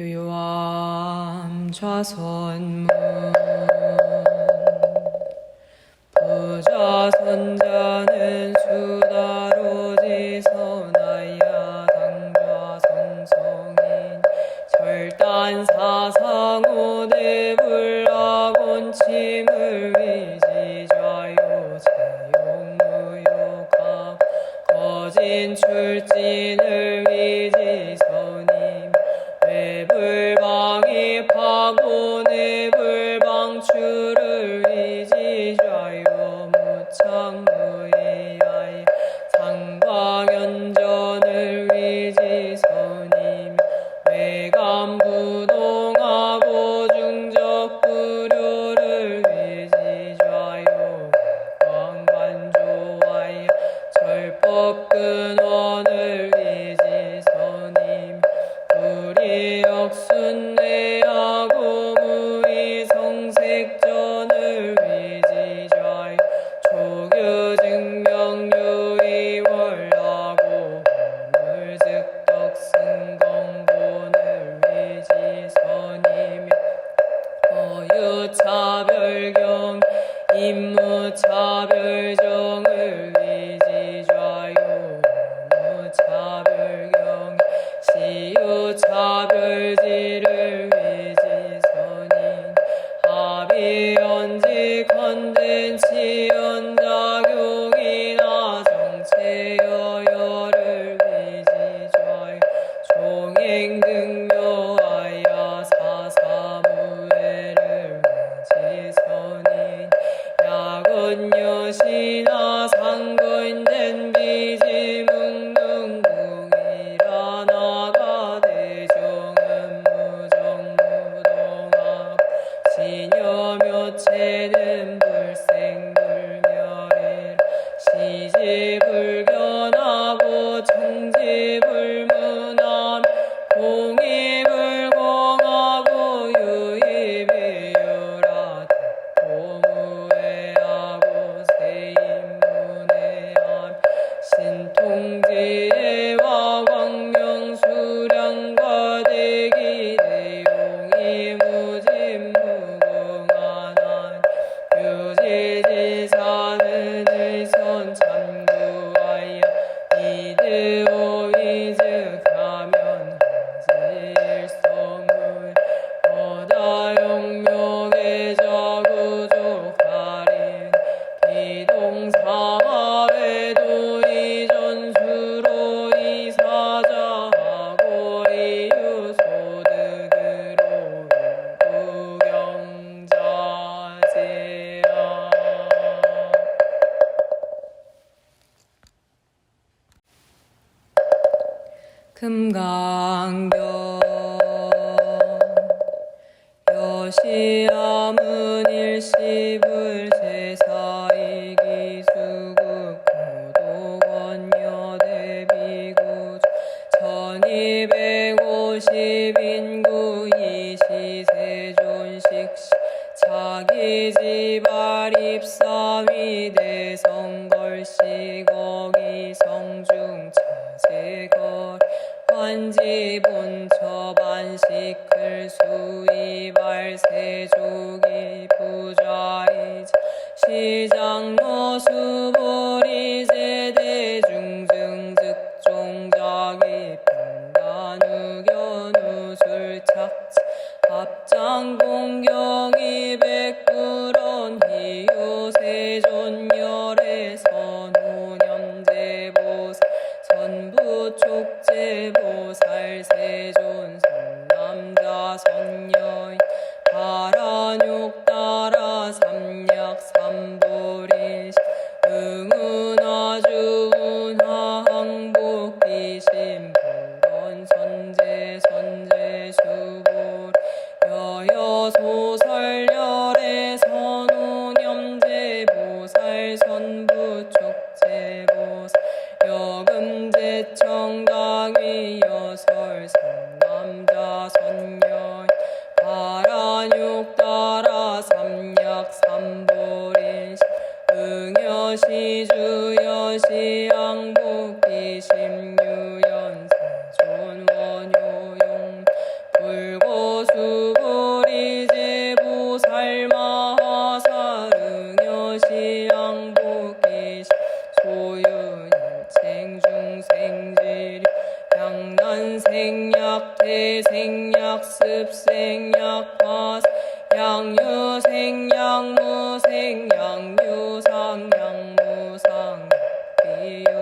유암 좌선문. 부자 선자는 수다로지 선하야 당좌 성성인 절단 사사 on 금강경 Hare is one you.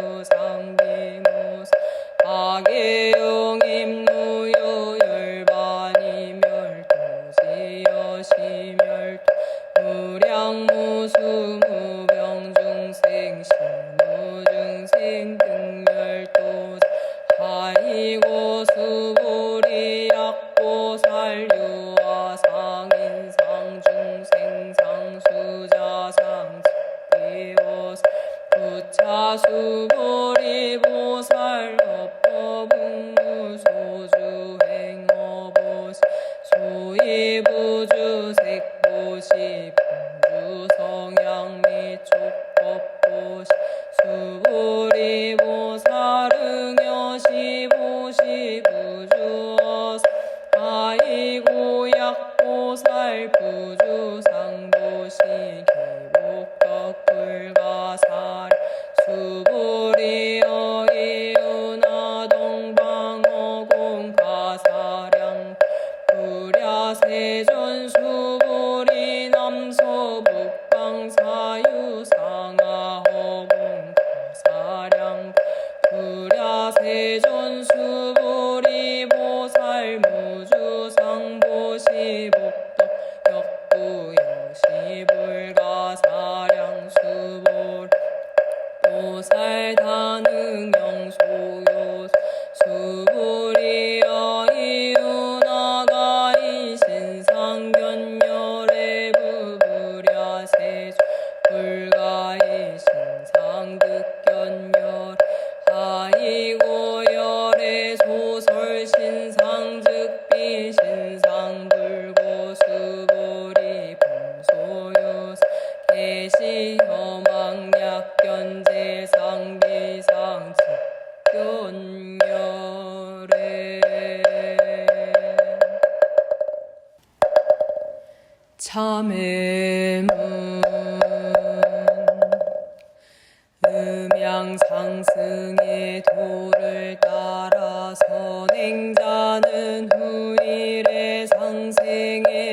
상생의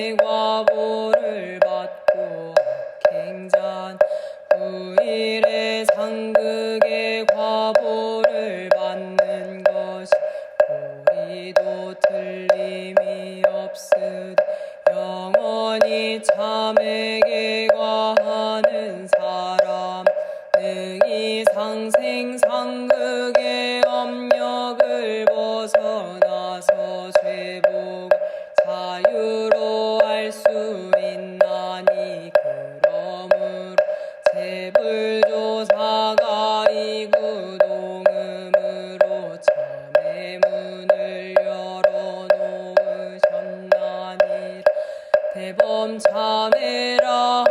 참회라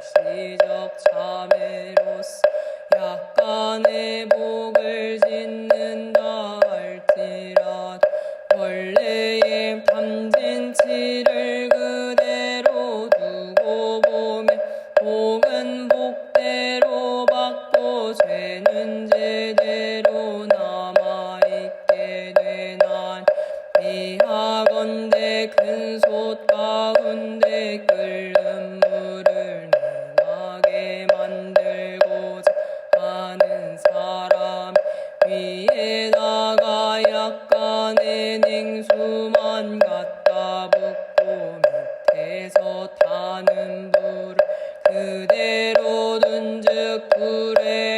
시적 자매로서 약간의 복을 짓는 Ure.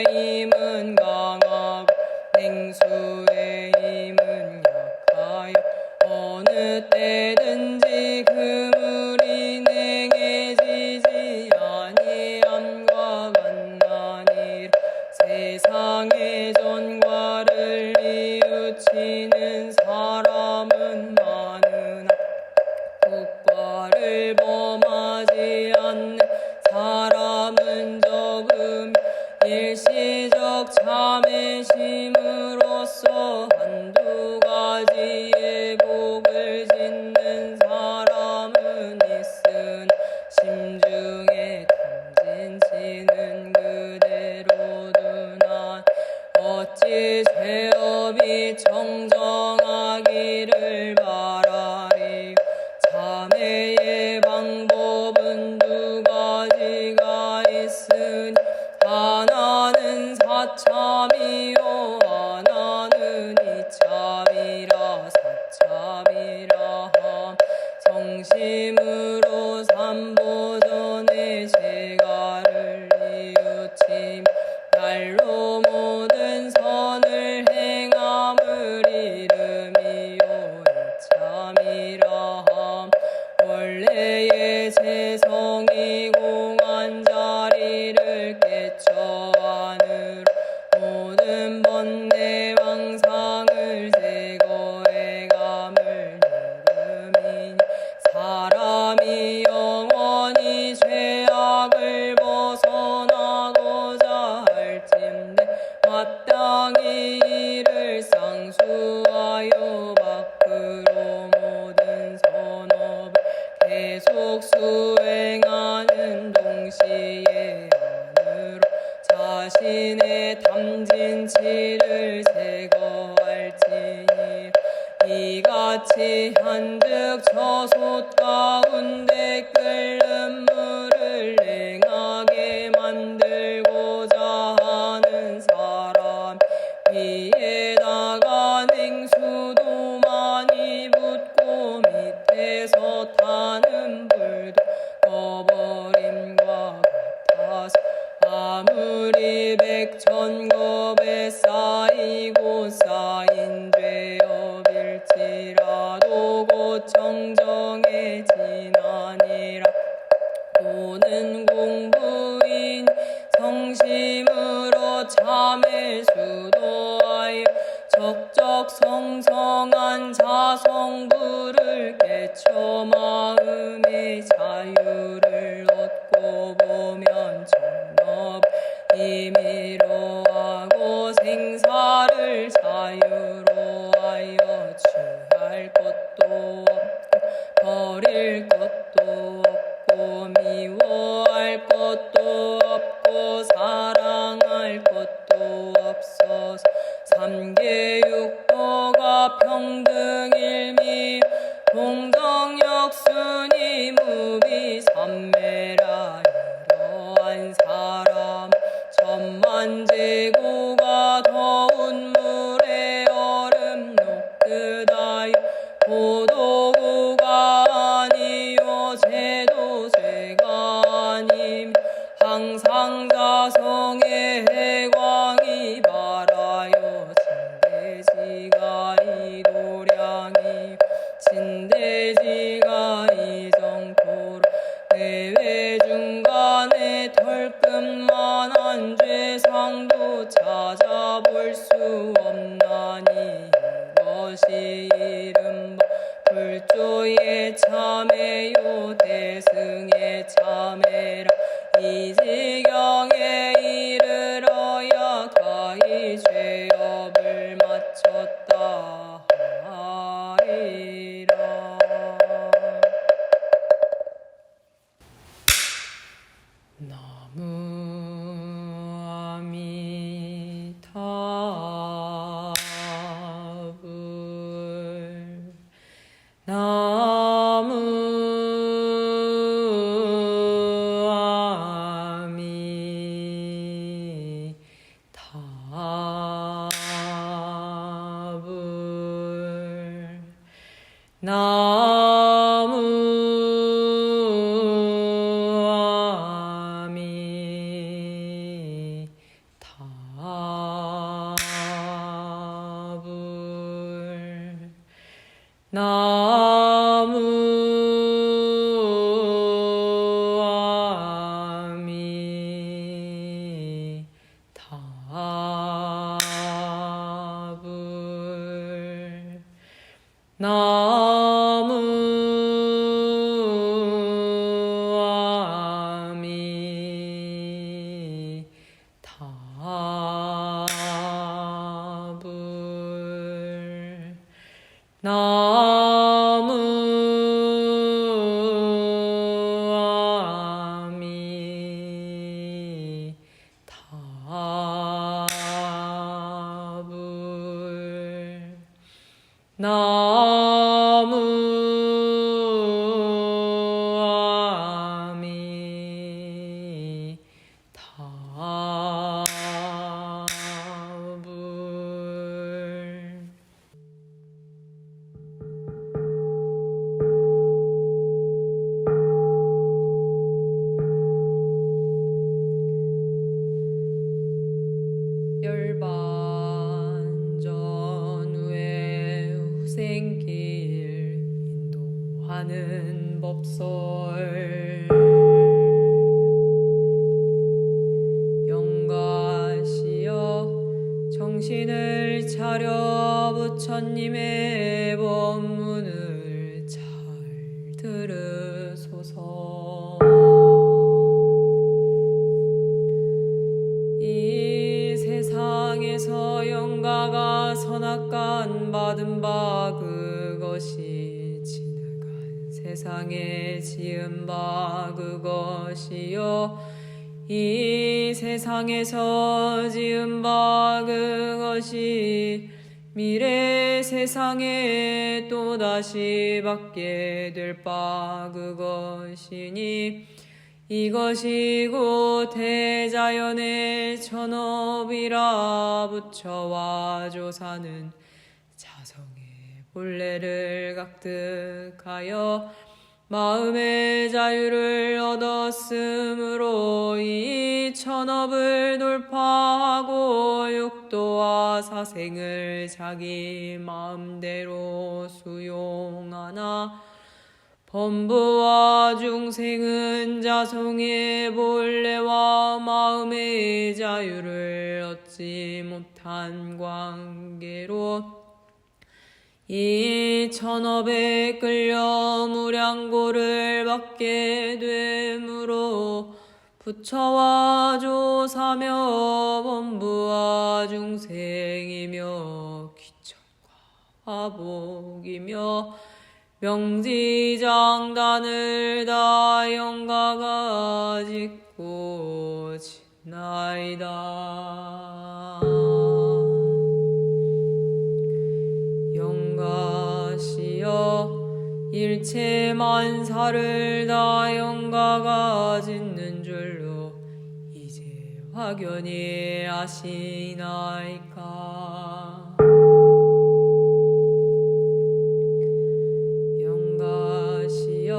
어찌 죄업이 정정. 것도 없고 미워. 금만한 죄상도 찾아볼 수 없나니 이것이 이른바 불조의 참에요. 나 생길 인도하는 법설. 영가시여 정신을 차려 부처님의 세상에서 지은 바 그것이 미래 세상에 또다시 받게 될 바 그것이니 이것이 곧 대자연의 천업이라 부처와 조사는 자성의 본래를 각득하여 마음의 자유를 얻었으므로 이 천업을 돌파하고 육도와 사생을 자기 마음대로 수용하나 범부와 중생은 자성의 본래와 마음의 자유를 얻지 못한 관계로 이 천업에 끌려 무량고를 받게 되므로 부처와 조사며 범부와 중생이며 귀천과 화복이며 명지장단을 다 영가가 짓고 지나이다. 일체 만사를 다 영가가 짓는 줄로 이제 확연히 아시나이까. 영가시여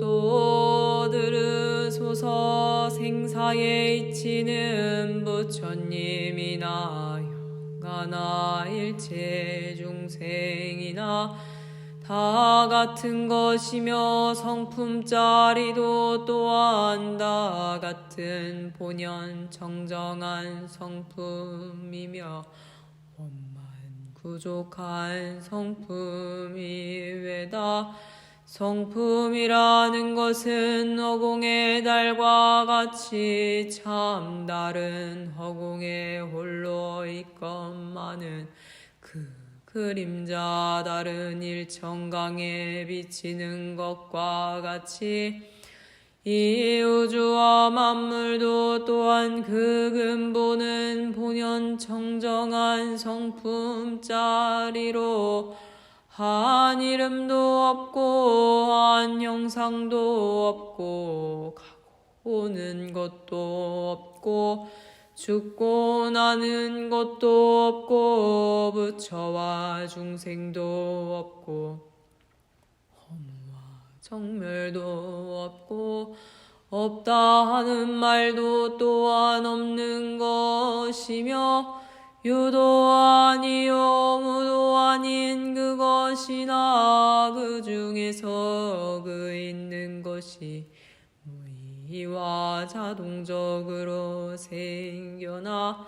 또 들으소서 생사에 이치는 부처님이나 영가나 일체 중생이나 다 같은 것이며 성품짜리도 또한 다 같은 본연 정정한 성품이며 원만 부족한 성품이 외다. 성품이라는 것은 허공의 달과 같이 참 다른 허공에 홀로 있건만은 그 그림자 다른 일천강에 비치는 것과 같이 이 우주와 만물도 또한 그 근본은 본연 정정한 성품짜리로 한 이름도 없고 한 형상도 없고 가고 오는 것도 없고 죽고 나는 것도 없고 부처와 중생도 없고 허무와 정멸도 없고 없다 하는 말도 또한 없는 것이며 유도 아니요 무도 아닌 그것이나 그 중에서 그 있는 것이 무의와 자동적으로 생겨나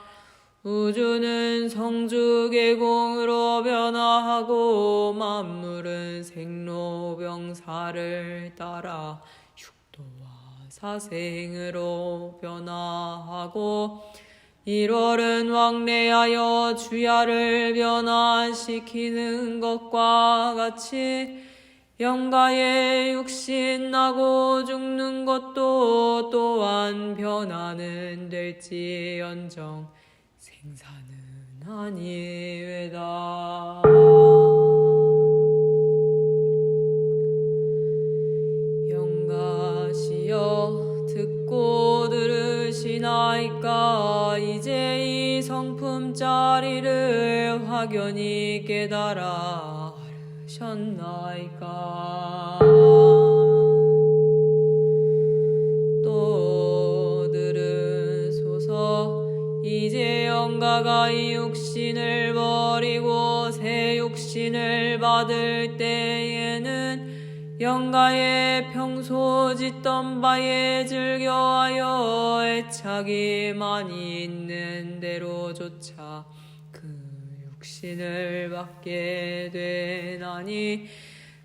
우주는 성주계공으로 변화하고 만물은 생로병사를 따라 육도와 사생으로 변화하고 1월은 왕래하여 주야를 변화시키는 것과 같이 영가의 육신 나고 죽는 것도 또한 변화는 될지언정 생사는 아니외다. 영가시여 듣고 들으시나이까 이제 이 성품짜리를 확연히 깨달아 하 셨나이까 또 들으소서 이제 영가가 이 육신을 버리고 새 육신을 받을 때에는 영가의 평소 짓던 바에 즐겨하여 애착이 많이 있는 대로조차 신을 받게 되나니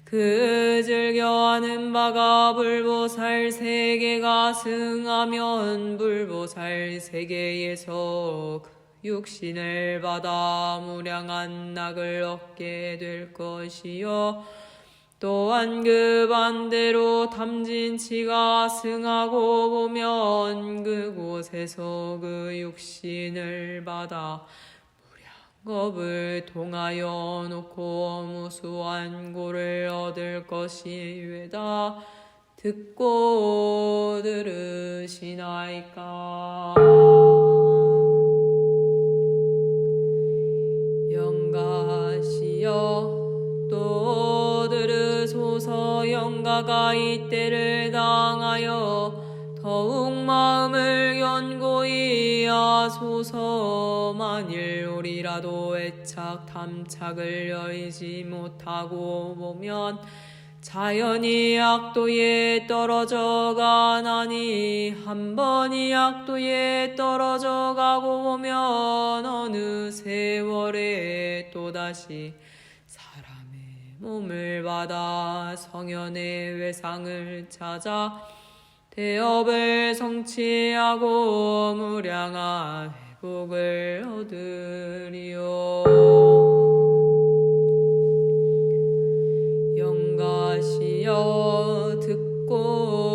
그 즐겨하는 바가 불보살 세계가 승하면 불보살 세계에서 그 육신을 받아 무량한 낙을 얻게 될 것이요. 또한 그 반대로 탐진치가 승하고 보면 그곳에서 그 육신을 받아 겁을 통하여 놓고 무수한 고를 얻을 것이외다. 듣고 들으시나이까? 영가시여 또 들으소서. 영가가 이때를 당하여 더욱 마음을 견고히 하소서. 만일 우리라도 애착 탐착을 여의지 못하고 보면 자연이 악도에 떨어져 가나니 한 번이 악도에 떨어져 가고 보면 어느 세월에 또다시 사람의 몸을 받아 성현의 외상을 찾아 대업을 성취하고 무량한 회복을 얻으리요. 영가시여 듣고